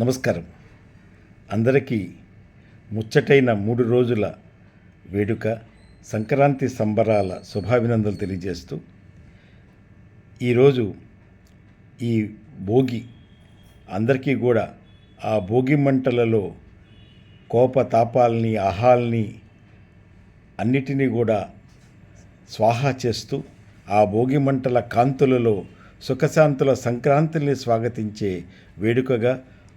నమస్కారం. అందరికీ ముచ్చటైన మూడు రోజుల వేడుక సంక్రాంతి సంబరాల శుభాభినందనలు తెలియజేస్తూ ఈరోజు ఈ భోగి అందరికీ కూడా ఆ భోగి మంటలలో కోపతాపాల్ని ఆహాల్ని అన్నిటినీ కూడా స్వాహా చేస్తూ ఆ భోగి మంటల కాంతులలో సుఖశాంతుల సంక్రాంతిని స్వాగతించే వేడుకగా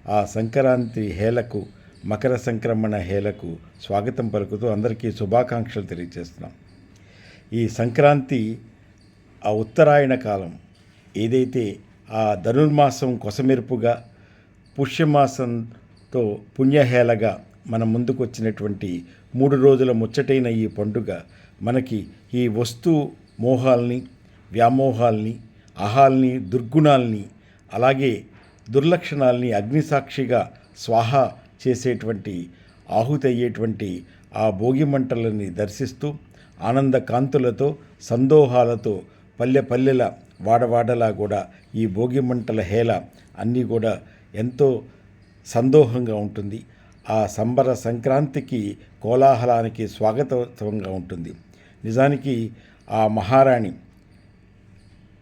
ఆ సంక్రాంతి హేలకు మకర సంక్రమణ హేలకు స్వాగతం పలుకుతూ అందరికీ శుభాకాంక్షలు తెలియజేస్తున్నాం. ఈ సంక్రాంతి ఆ ఉత్తరాయణ కాలం ఏదైతే ఆ ధనుర్మాసం కొసమెరుపుగా పుష్యమాసంతో పుణ్యహేళగా మన ముందుకు వచ్చినటువంటి మూడు రోజుల ముచ్చటైన ఈ పండుగ మనకి ఈ వస్తు మోహాల్ని వ్యామోహాల్ని అహాల్ని దుర్గుణాల్ని అలాగే దుర్లక్షణాల్ని అగ్నిసాక్షిగా స్వాహ చేసేటువంటి ఆహుతి అయ్యేటువంటి ఆ భోగి మంటలని దర్శిస్తూ ఆనంద కాంతులతో సందోహాలతో పల్లె పల్లెల వాడవాడలా కూడా ఈ భోగి మంటల హేళ అన్నీ కూడా ఎంతో సందోహంగా ఉంటుంది. ఆ సంబర సంక్రాంతికి కోలాహలానికి స్వాగతోత్సవంగా ఉంటుంది. నిజానికి ఆ మహారాణి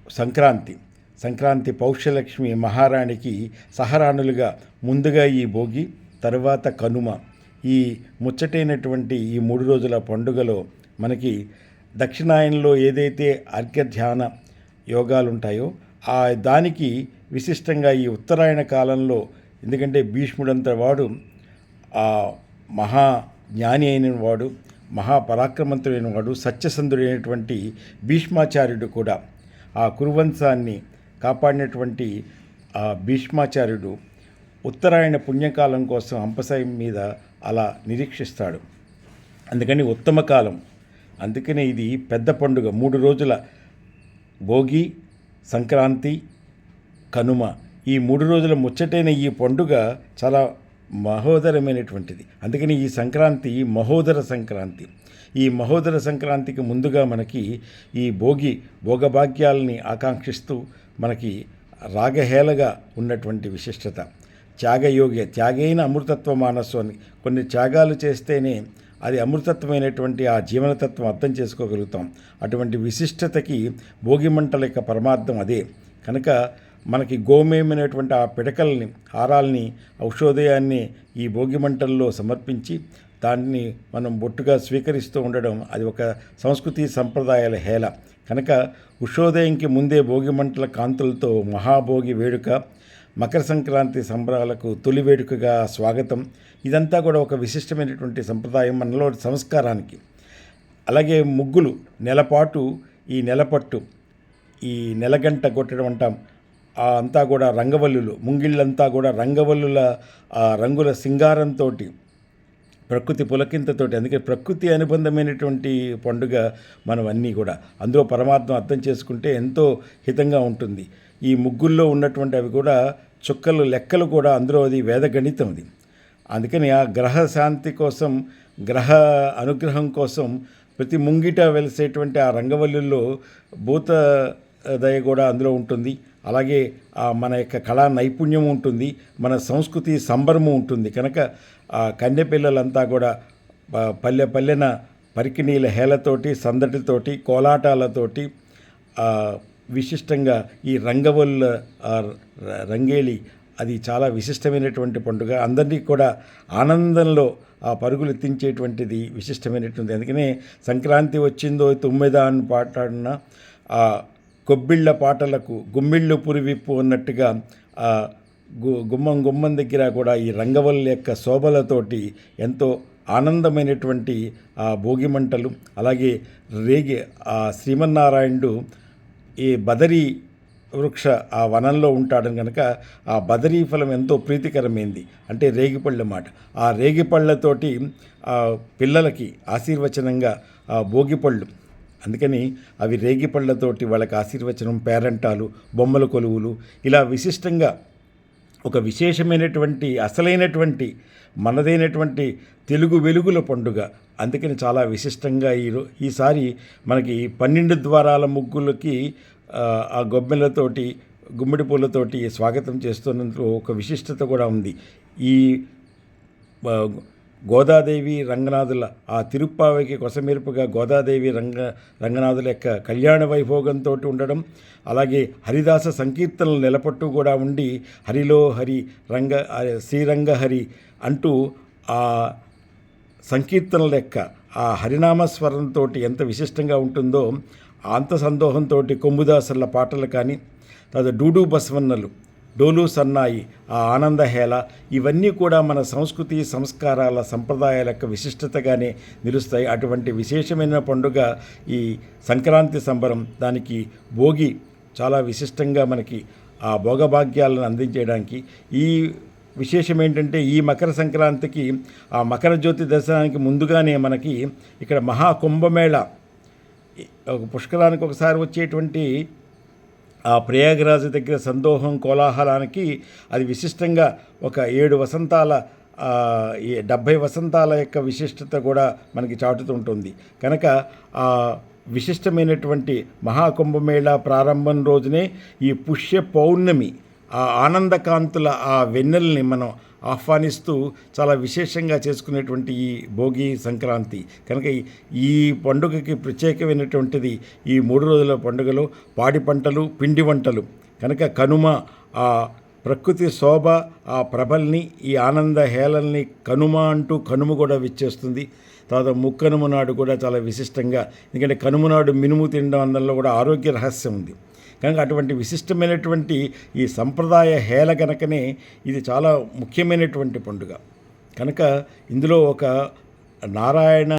సంక్రాంతి సంక్రాంతి పౌష్యలక్ష్మి మహారాణికి సహరాణులుగా ముందుగా ఈ భోగి తరువాత కనుమ. ఈ ముచ్చటైనటువంటి ఈ మూడు రోజుల పండుగలో మనకి దక్షిణాయనంలో ఏదైతే అర్ఘ్యధ్యాన యోగాలు ఉంటాయో ఆ దానికి విశిష్టంగా ఈ ఉత్తరాయణ కాలంలో ఎందుకంటే భీష్ముడంత వాడు ఆ మహా జ్ఞాని అయిన వాడు మహాపరాక్రమంతుడైన వాడు సత్యసంధుడైనటువంటి భీష్మాచార్యుడు కూడా ఆ కురువంశాన్ని కాపాడినటువంటి ఆ భీష్మాచార్యుడు ఉత్తరాయణ పుణ్యకాలం కోసం అంపసాయం మీద అలా నిరీక్షిస్తాడు. అందుకని ఉత్తమ కాలం. అందుకనే ఇది పెద్ద పండుగ. మూడు రోజుల భోగి సంక్రాంతి కనుమ. ఈ మూడు రోజుల ముచ్చటైన ఈ పండుగ చాలా మహోదరమైనటువంటిది. అందుకని ఈ సంక్రాంతి మహోదర సంక్రాంతి. ఈ మహోదర సంక్రాంతికి ముందుగా మనకి ఈ భోగి భోగభాగ్యాలని ఆకాంక్షిస్తూ మనకి రాగహేళగా ఉన్నటువంటి విశిష్టత. త్యాగయోగ్య త్యాగైన అమృతత్వ మానస్సు అని కొన్ని త్యాగాలు చేస్తేనే అది అమృతత్వమైనటువంటి ఆ జీవనతత్వం అర్థం చేసుకోగలుగుతాం. అటువంటి విశిష్టతకి భోగి మంటల యొక్క పరమార్థం అదే. కనుక మనకి గోమయమైనటువంటి ఆ పిడకల్ని హారాల్ని ఔషధయాన్ని ఈ భోగిమంటల్లో సమర్పించి దాన్ని మనం బొట్టుగా స్వీకరిస్తూ ఉండడం అది ఒక సంస్కృతి సంప్రదాయాల హేళ. కనుక ఉషోదయంకి ముందే భోగి మంటల కాంతులతో మహాభోగి వేడుక మకర సంక్రాంతి సంబరాలకు తొలి వేడుకగా స్వాగతం. ఇదంతా కూడా ఒక విశిష్టమైనటువంటి సంప్రదాయం మనలో సంస్కారానికి. అలాగే ముగ్గులు నెలపాటు ఈ నెలపట్టు ఈ నెలగంట కొట్టడం అంటాం. ఆ అంతా కూడా రంగవల్లులు ముంగిళ్ళంతా కూడా రంగవల్లుల ఆ రంగుల సింగారంతో ప్రకృతి పులకింతతోటి అందుకే ప్రకృతి అనుబంధమైనటువంటి పండుగ మనం అన్నీ కూడా. అందులో పరమాత్మ అర్థం చేసుకుంటే ఎంతో హితంగా ఉంటుంది. ఈ ముగ్గుల్లో ఉన్నటువంటి అవి కూడా చుక్కలు లెక్కలు కూడా అందులో అది వేద గణితం అది. అందుకని ఆ గ్రహ శాంతి కోసం గ్రహ అనుగ్రహం కోసం ప్రతి ముంగిట వెలిసేటువంటి ఆ రంగవల్లుల్లో భూత దయ కూడా అందులో ఉంటుంది. అలాగే మన యొక్క కళా నైపుణ్యం ఉంటుంది. మన సంస్కృతి సంబరము ఉంటుంది. కనుక ఆ కన్య పిల్లలంతా కూడా పల్లె పల్లెన పరికిణీల హేలతోటి సందటితోటి కోలాటాలతోటి విశిష్టంగా ఈ రంగవల్ల రంగేలి అది చాలా విశిష్టమైనటువంటి పండుగ. అందరినీ కూడా ఆనందంలో ఆ పరుగులు ఎత్తించేటువంటిది విశిష్టమైనటువంటి అందుకనే సంక్రాంతి వచ్చిందో తుమ్మెదా అని పాటాడిన కొబ్బిళ్ళ పాటలకు గుమ్మిళ్ళు పురివిప్పు అన్నట్టుగా ఆ గు గుమ్మం గుమ్మం దగ్గర కూడా ఈ రంగవల్లి యొక్క శోభలతోటి ఎంతో ఆనందమైనటువంటి ఆ భోగి మంటలు అలాగే రేగి ఆ శ్రీమన్నారాయణుడు ఈ బదరీ వృక్ష ఆ వనంలో ఉంటాడని కనుక ఆ బదరీ ఫలం ఎంతో ప్రీతికరమైంది. అంటే రేగిపళ్ళ మాట. ఆ రేగిపళ్ళతోటి ఆ పిల్లలకి ఆశీర్వచనంగా ఆ భోగిపళ్ళు అందుకని అవి రేగిపళ్ళతోటి వాళ్ళకి ఆశీర్వచనం పేరంటాలు బొమ్మల కొలువులు ఇలా విశిష్టంగా ఒక విశేషమైనటువంటి అసలైనటువంటి మనదైనటువంటి తెలుగు వెలుగుల పండుగ. అందుకని చాలా విశిష్టంగా ఈ ఈసారి మనకి పన్నెండు ద్వారాల ముగ్గులకి ఆ, ఆ గొబ్బెలతోటి గుమ్మడి పూలతోటి స్వాగతం చేస్తున్నందుకు ఒక విశిష్టత కూడా ఉంది. ఈ గోదాదేవి రంగనాథుల ఆ తిరుప్పావకి కొసమెరుపుగా గోదాదేవి రంగ రంగనాథుల యొక్క కళ్యాణ వైభోగంతో ఉండడం అలాగే హరిదాస సంకీర్తనలు నిలపట్టు కూడా ఉండి హరిలో హరి రంగ శ్రీరంగహరి శ్రీరంగ హరి అంటూ ఆ సంకీర్తనల యొక్క ఆ హరినామస్వరంతో ఎంత విశిష్టంగా ఉంటుందో అంత సందోహంతో కొమ్ముదాసుల పాటలు కానీ తర్వాత డూడూ బస్వన్నలు డోలు సన్నాయి ఆ ఆనందహేళ ఇవన్నీ కూడా మన సంస్కృతి సంస్కారాల సంప్రదాయాల యొక్క విశిష్టతగానే నిలుస్తాయి. అటువంటి విశేషమైన పండుగ ఈ సంక్రాంతి సంబరం దానికి భోగి చాలా విశిష్టంగా మనకి ఆ భోగభాగ్యాలను అందించడానికి ఈ విశేషం ఏంటంటే ఈ మకర సంక్రాంతికి ఆ మకర జ్యోతి దర్శనానికి ముందుగానే మనకి ఇక్కడ మహాకుంభమేళ. ఒక పుష్కరానికి ఒకసారి వచ్చేటువంటి ఆ ప్రయాగరాజు దగ్గర సందోహం కోలాహలానికి అది విశిష్టంగా ఒక ఏడు వసంతాల డెబ్భై వసంతాల యొక్క విశిష్టత కూడా మనకి చాటుతుంటుంది కనుక ఆ విశిష్టమైనటువంటి మహాకుంభమేళ ప్రారంభం రోజునే ఈ పుష్య పౌర్ణమి ఆ ఆనందకాంతుల ఆ వెన్నెల్ని మనం ఆహ్వానిస్తూ చాలా విశేషంగా చేసుకునేటువంటి ఈ భోగి సంక్రాంతి. కనుక ఈ- పండుగకి ప్రత్యేకమైనటువంటిది ఈ మూడు రోజుల పండుగలో పాడి పంటలు పిండి వంటలు. కనుక కనుమ ఆ ప్రకృతి శోభ ఆ ప్రభల్ని ఈ ఆనంద హేళల్ని కనుమ అంటూ కనుమ కూడా విచ్చేస్తుంది. తర్వాత ముక్కనుమ నాడు కూడా చాలా విశిష్టంగా. ఎందుకంటే కనుమ నాడు మినుము తినడం అందులో కూడా ఆరోగ్య రహస్యం ఉంది. కనుక అటువంటి విశిష్టమైనటువంటి ఈ సంప్రదాయ హేళ కనుకనే ఇది చాలా ముఖ్యమైనటువంటి పండుగ. కనుక ఇందులో ఒక నారాయణ